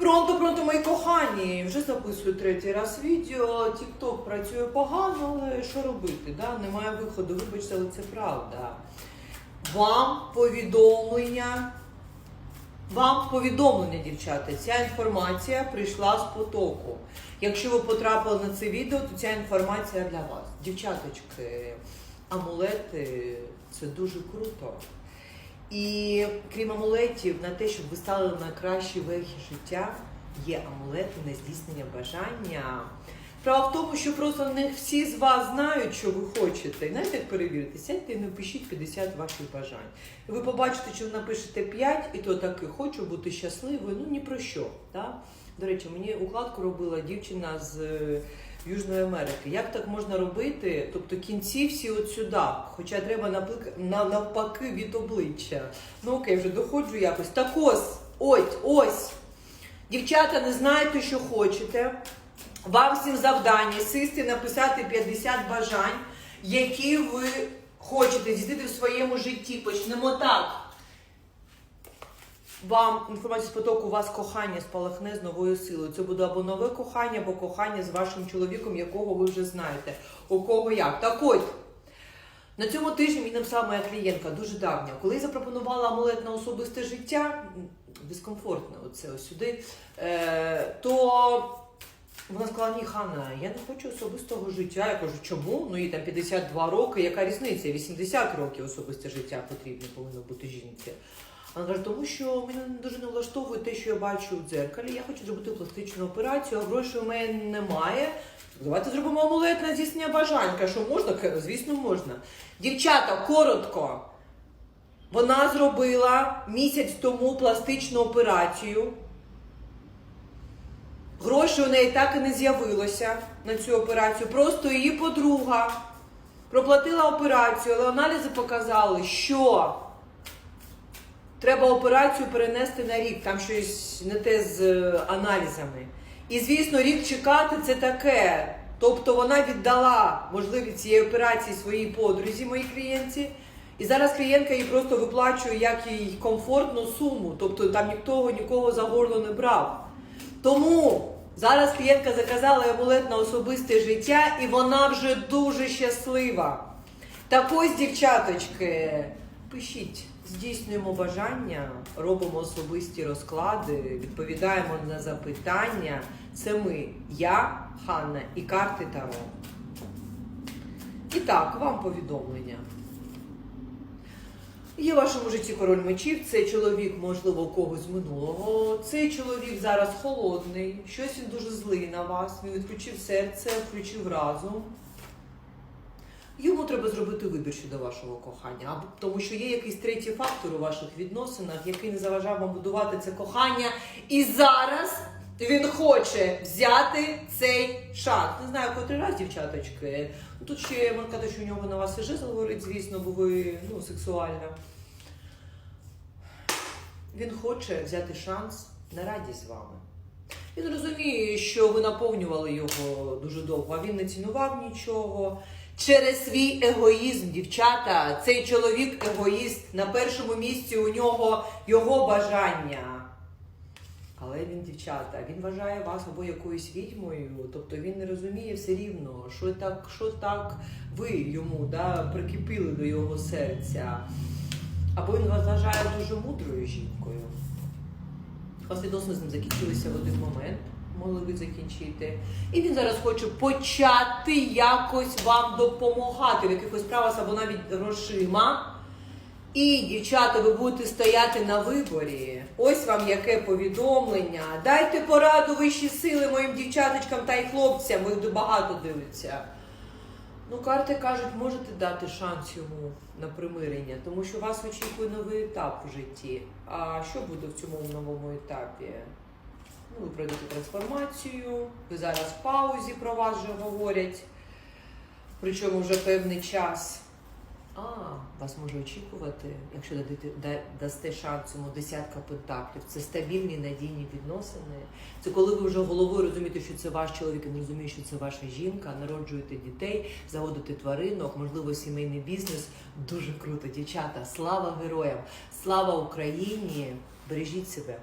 Пронто, пронто, мої кохані! Вже записую третій раз відео. Тікток працює погано, але що робити? Да? Немає виходу, вибачте, але це правда. Вам повідомлення. Вам повідомлення, дівчата. Ця інформація прийшла з потоку. Якщо ви потрапили на це відео, то ця інформація для вас. Дівчаточки, амулети це дуже круто. І крім амулетів, на те, щоб ви стали на кращі верхи життя, є амулети на здійснення бажання. Справа в тому, що просто не всі з вас знають, що ви хочете. І знаєте, як перевірити? Сядьте і напишіть 50 ваших бажань. І ви побачите, що ви напишете 5, і то таки хочу бути щасливою, ну ні про що. Да? До речі, мені укладку робила дівчина з Южної Америки. Як так можна робити? Тобто кінці всі от сюди, хоча треба навпаки від обличчя. Ну окей, вже доходжу якось. Так ось, ось, ось. Дівчата, не знаєте, що хочете. Вам всім завдання сісти написати 50 бажань, які ви хочете здійснити в своєму житті. Почнемо так. Вам інформація з потоку, у вас кохання спалахне з новою силою. Це буде або нове кохання, або кохання з вашим чоловіком, якого ви вже знаєте. У кого як. Так от, на цьому тижні мені написала моя клієнтка, дуже давня. Коли я запропонувала амулет на особисте життя, дискомфортно, оце ось сюди, е, то вона сказала, ні, Ханна, я не хочу особистого життя. Я кажу, чому? Ну їй там 52 роки, яка різниця? 80 років особисте життя потрібно повинно бути жінці. Вона каже, тому що мене дуже не влаштовує те, що я бачу в дзеркалі. Я хочу зробити пластичну операцію, а грошей у мене немає. Давайте зробимо амулет на здійснення бажань. Каже, що можна? Звісно, можна. Дівчата, коротко. Вона зробила місяць тому пластичну операцію. Грошей у неї так і не з'явилося на цю операцію. Просто її подруга проплатила операцію, але аналізи показали, що треба операцію перенести на рік, там щось не те з е, аналізами. І звісно, рік чекати це таке. Тобто вона віддала можливість цієї операції своїй подрузі, моїй клієнтці. І зараз клієнтка їй просто виплачує як їй комфортну суму. Тобто там ніхто нікого за горло не брав. Тому зараз клієнтка заказала амулет на особисте життя, і вона вже дуже щаслива. Так ось, дівчаточки, пишіть, здійснюємо бажання, робимо особисті розклади, відповідаємо на запитання. Це ми, я, Ханна і карти Таро. І так, вам повідомлення. Є в вашому житті король мечів, цей чоловік, можливо, когось з минулого. Цей чоловік зараз холодний, щось він дуже злий на вас. Він відключив серце, включив разум. Йому треба зробити вибір щодо вашого кохання, або тому що є якийсь третій фактор у ваших відносинах, який не заважав вам будувати це кохання. І зараз він хоче взяти цей шанс. Не знаю, котрий раз, дівчаточки. Ну, Тут ще можна сказати, що у нього на вас і жезл говорить, звісно, бо ви ну, сексуальна. Він хоче взяти шанс на радість з вами. Він розуміє, що ви наповнювали його дуже довго, а він не цінував нічого. Через свій егоїзм, дівчата, цей чоловік егоїст. На першому місці у нього його бажання. Але він, дівчата, він вважає вас або якоюсь відьмою, тобто він не розуміє все рівно, що так, що так ви йому да, прикипіли до його серця. Або він вас вважає дуже мудрою жінкою. Вас відносини з ним закінчилися в один момент, могли ви закінчити. І він зараз хоче почати якось вам допомагати в якихось справах або навіть грошима. І, дівчата, ви будете стояти на виборі. Ось вам яке повідомлення. Дайте пораду вищі сили моїм дівчаточкам та й хлопцям, їх багато дивиться. Ну, карти кажуть, можете дати шанс йому на примирення, тому що вас очікує новий етап в житті. А що буде в цьому новому етапі? Ну, ви пройдете трансформацію, ви зараз в паузі про вас вже говорять, причому вже певний час. А, вас може очікувати, якщо дасте шанс цьому десятка пентаклів. Це стабільні надійні відносини. Це коли ви вже головою розумієте, що це ваш чоловік, і не розуміє, що це ваша жінка, народжуєте дітей, заводите тваринок, можливо, сімейний бізнес. Дуже круто, дівчата. Слава героям! Слава Україні! Бережіть себе!